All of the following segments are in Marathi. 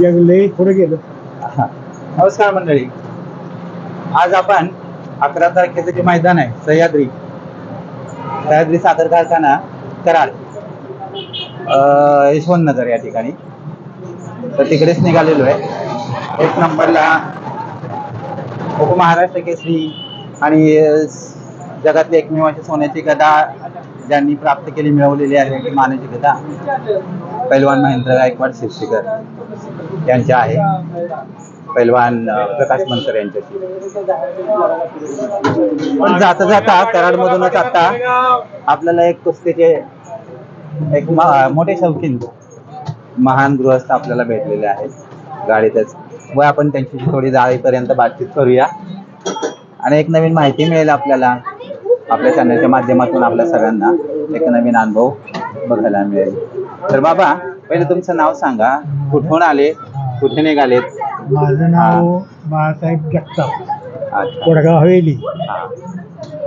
जग लय पुढे गेलो. नमस्कार मंडळी. आज आपण अकरा तारखेचं जे मैदान आहे सह्याद्री. सह्याद्री साखर कारखाना कराड अं, यशवंतनगर या ठिकाणी. तर तिकडेच निघालेलो आहे. एक नंबरला उपमहाराष्ट्र केसरी आणि अं, जगातली एकमेव अशी सोन्याची गदा ज्यांनी प्राप्त केली मिळवलेली आहे ती मानाची गदा. पैलवान महेंद्र गायकवाड शिर्षीकर यांच्या आहे. पैलवान प्रकाश मनकर यांच्याशी. पण जाता जाता कराडमधूनच आता आपल्याला एक कुस्तीचे एक मोठे शौकीन महान गृहस्थ आपल्याला भेटलेले आहेत. गाडीतच. व आपण त्यांची थोडी जाळीपर्यंत बातचीत करूया. आणि एक नवीन माहिती मिळेल आपल्याला. आपल्या चॅनलच्या माध्यमातून आपल्या सगळ्यांना एक नवीन अनुभव बघायला मिळेल. तर बाबा पहिले तुमचं नाव सांगा. कुठून आले? कुठे निघालेत? माझं नाव बाळासाहेब जगताप. अच्छा. कोडगाव हवेली. हा.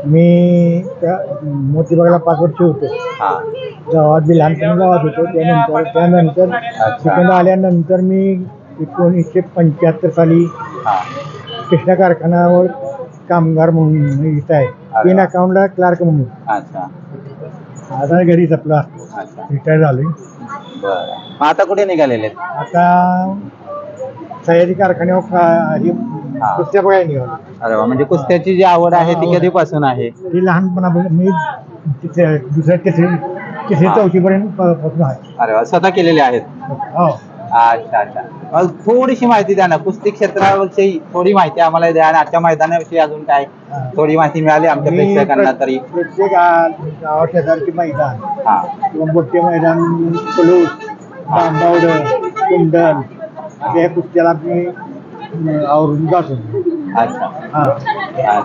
मी त्या मोतीबागला पाच वर्ष होतो. हा. गावात बी लहानपणी गावात होतो त्यानंतर त्यानंतर तिकडं आल्यानंतर मी एकोणीसशे पंच्याहत्तर साली हा. कृष्णा कारखान्यावर कामगार म्हणून इथं आहे. तीन अकाउंटला क्लार्क म्हणून. अच्छा. आता घरीच आपला अच्छा. रिटायर झालोय. बरं. मग आता कुठे निघालेले? आहेत? आता सह्याद्री कारखान्यावर हे कुस्त्या बघायला निघालो. अरे वा म्हणजे कुस्त्याची जी आवड आहे ती कधीपासून आहे? ती लहानपणापासून मी तिथे दुसऱ्या तिसरी तिसरी हा. चौथीपर्यंत प- आहे. अरे वा स्वतः केलेले आहेत? हो. अच्छा अच्छा. मग थोडीशी माहिती द्या ना कुस्ती क्षेत्राविषयी थोडी माहिती आम्हाला द्या आणि आजच्या मैदानाविषयी अजून काय थोडी माहिती मिळाली आमच्या मी प्रेक्षकांना तरी. प्र- प्रत्येक गा- गावा शेजारची मैदान. हा. किंवा मोठे मैदान बांबावड कुंडल कुस्त्याला मी आवरून जातो. अच्छा. हा. अच्छा.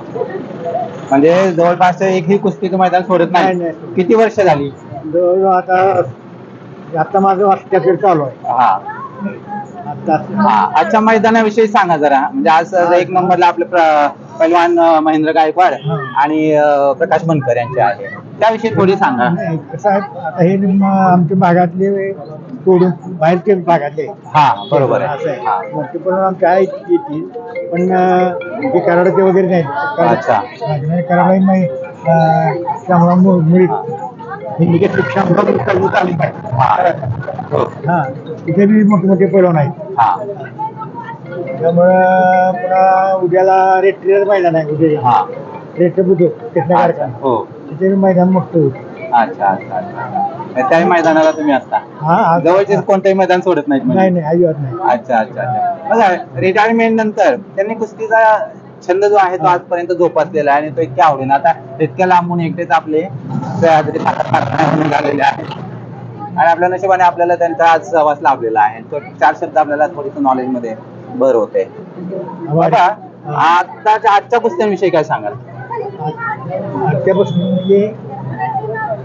म्हणजे जवळपास एकही कुस्तीचं मैदान सोडत नाही, नाही नाही. किती वर्ष झाली? जवळजवळ आता आता माझं वाटत्यापेर चालू आहे. हा. आता हा आजच्या मैदानाविषयी सांगा जरा. म्हणजे आज एक नंबरला आपले प्र- पैलवान अं, महेंद्र गायकवाड हा. आणि अं, प्रकाश मनकर यांचे आहे. त्याविषयी थोडी सांगा. नाही, कसं आहे आता हे आमच्या भागातले सोडून बाहेरचे भागातले. हा बरोबर असं आहे. हा. आहे पण आमच्या आहेत येतील पण अं, ते कराडाचे वगैरे नाहीत. अच्छा. कराडा नाही मुळीत. शामराव मुळीत चालू आहे. हा. हो. हा तिथे बी मोठे मोठे पैलवान आहेत. हा. त्यामुळं पुन्हा उद्याला रेट्रीचं मैदान आहे उद्या हा. रेट्र बुधो कृष्णा अच्छा. कारखाना हो. तिथे मैदान मोठं होतं. अच्छा अच्छा अच्छा. त्याही मैदानाला तुम्ही असता? हा हा. जवळचे कोणतेही मैदान सोडत नाहीत म्हणजे? नाही नाही अजिबात नाही. अच्छा अच्छा अच्छा. बघा रिटायरमेंट नंतर त्यांनी कुस्तीचा छंद जो आहे तो आजपर्यंत जोपासलेला आहे आणि तो इतक्या आवडीनं आता इतक्या लांबून एकटेच आपले सह्याद्री निघालेले आहेत. आणि आपल्या नशिबाने आपल्याला त्यांचा आज सहवास लाभलेला आहे. तो चार शब्द आपल्याला थोडीस नॉलेजमध्ये भर होते. बाबा आताच्या आजच्या कुस्त्यांविषयी काय सांगाल? आजच्यापासून म्हणजे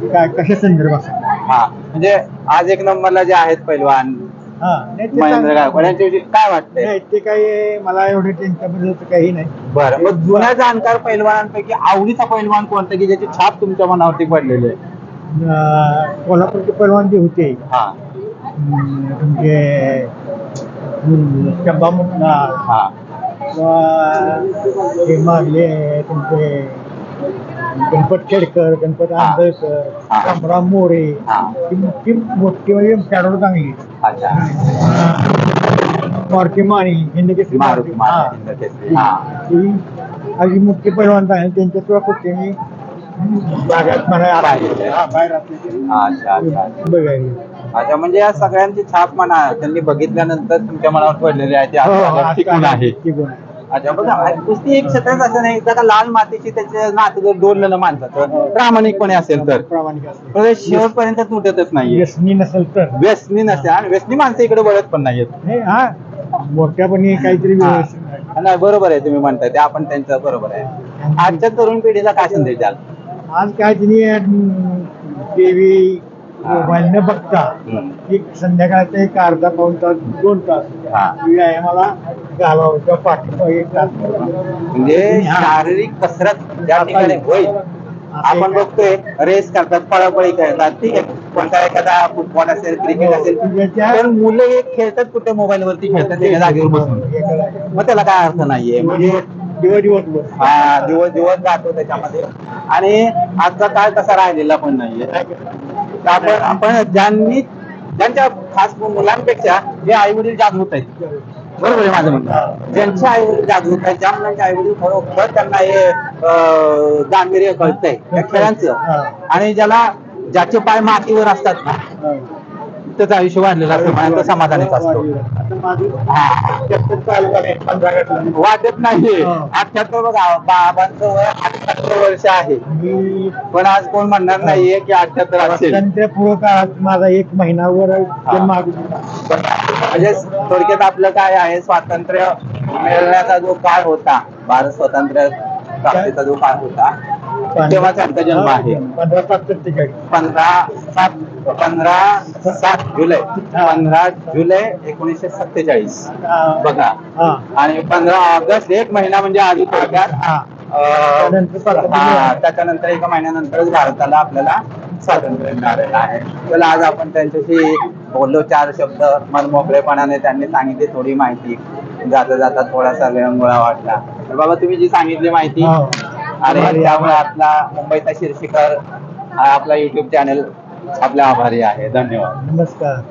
काय कशा संदर्भात हा म्हणजे आज एक नंबरला जे आहेत पैलवान हा नाही ते महेंद्र चांगलं- गायकवाड यांच्याविषयी काय वाटतंय? नाही ते काही मला एवढे त्यांच्याबद्दल तर काही नाही. बरं मग जुन्या जाणकार पैलवानांपैकी आवडीचा पैलवान कोणता की ज्याची छाप तुमच्या मनावरती पडलेली आहे? अं, कोल्हापूरचे पैलवान जे होते हा. अं, तुमचे अं, चंबा मुन्ना हा. किंवा हे मागले तुमचे गणपत खेडकर गणपत. आंबेडकर हा. शामराव मोरे हा मोठी मोठी म्हणजे खेळाडू चांगली अच्छा मारुती माणी हिंदकेसरी मारुती. मारुती हिंदकेसरी. हा मुख्य पैलवान आहे त्यांच्याशिवाय कुठे मी भागात म्हणा पाहिजे. हा, बाहेर असले तरी अच्छा. बघायला अच्छा म्हणजे या सगळ्यांची छाप म्हणा त्यांनी बघितल्यानंतर तुमच्या मनावर पडलेली आहे ती हो, हो, टिकून टिकून आहे. अच्छा बघा कुस्ती एक असं नाही जर का लाल मातीची त्याचे नातं जर डोललं ना माणसाचं प्रामाणिकपणे असेल तर. प्रामाणिक असले तर. ते शेवटपर्यंत तुटतच नाहीये. व्यसनी नसेल तर. व्यसनी नसते आणि व्यसनी माणसं इकडे वळत पण नाहीयेत. हे हा मोठ्यापणी काहीतरी हा. व्यवस्थित. नाही बरोबर आहे तुम्ही म्हणताय ते आपण त्यांचं बरोबर आहे. आजच्या तरुण पिढीला काय संदेश द्याल? आज काय तिने टीव्ही मोबाईल न बघता. एक संध्याकाळचा एक अर्धा पाऊन तास दोन तास हा. व्यायामाला घालावं किंवा पाठीमा एक तास. म्हणजे शारीरिक कसरत ठिकाणी होईल आपण बघतोय रेस करतात पळापळी खेळतात ठीक आहे. कोणता एखादा फुटबॉल असेल क्रिकेट असेल त्याच्या- पण मुलं हे खेळतात कुठे मोबाईल वरती खेळतात एका जागेवर बसून. मग त्याला काय अर्थ नाहीये. म्हणजे दिवस दिवस हा दिवस दिवस जातो त्याच्यामध्ये. आणि आजचा काळ तसा राहिलेला पण नाहीये. तर आपण आपण ज्यांनी ज्यांच्या खास मुलांपेक्षा जे आई वडील जागृत आहेत. बरोबर आहे माझं म्हणणं? ज्यांचे आई वडील जागृत आहेत ज्या मुलांचे आई वडील खरोखर त्यांना हे गांभीर्य कळतंय त्या खेळांचं. आणि ज्याला ज्याचे पाय मातीवर असतात ना त्याचं आयुष्य वाढलेलं असतं मला समाधानीच असतो. वाटत नाही. अठ्याहत्तर बघा बाबांचं वय अठ्याहत्तर वर्ष आहे. पण आज कोण म्हणणार नाहीये की अठ्याहत्तर असेल. स्वातंत्र्य पूर्व काळात माझा एक महिनावर जन्म अगोदर म्हणजे थोडक्यात आपलं काय आहे स्वातंत्र्य मिळण्याचा जो काळ होता भारत स्वातंत्र्य प्राप्तीचा जो काळ होता तेव्हा त्यांचा जन्म आहे. पंधरा सत्तेचाळीस पंधरा सात पंधरा सात जुलै पंधरा जुलै एकोणीसशे सत्तेचाळीस. बघा. आणि पंधरा ऑगस्ट एक महिना म्हणजे आधी थोडक्यात. त्याच्यानंतर एका महिन्यानंतरच भारताला आपल्याला स्वातंत्र्य मिळालेलं आहे. चला आज आपण त्यांच्याशी बोललो चार शब्द मनमोकळेपणाने त्यांनी सांगितली थोडी माहिती. जाता जाता थोडासा विरंगुळा वाटला. तर बाबा तुम्ही जी सांगितली माहिती हो. आणि त्यामुळे आपला मुंबईचा शिरशिखर हा आपला युट्यूब चॅनल आपल्या आभारी आहे. धन्यवाद. नमस्कार.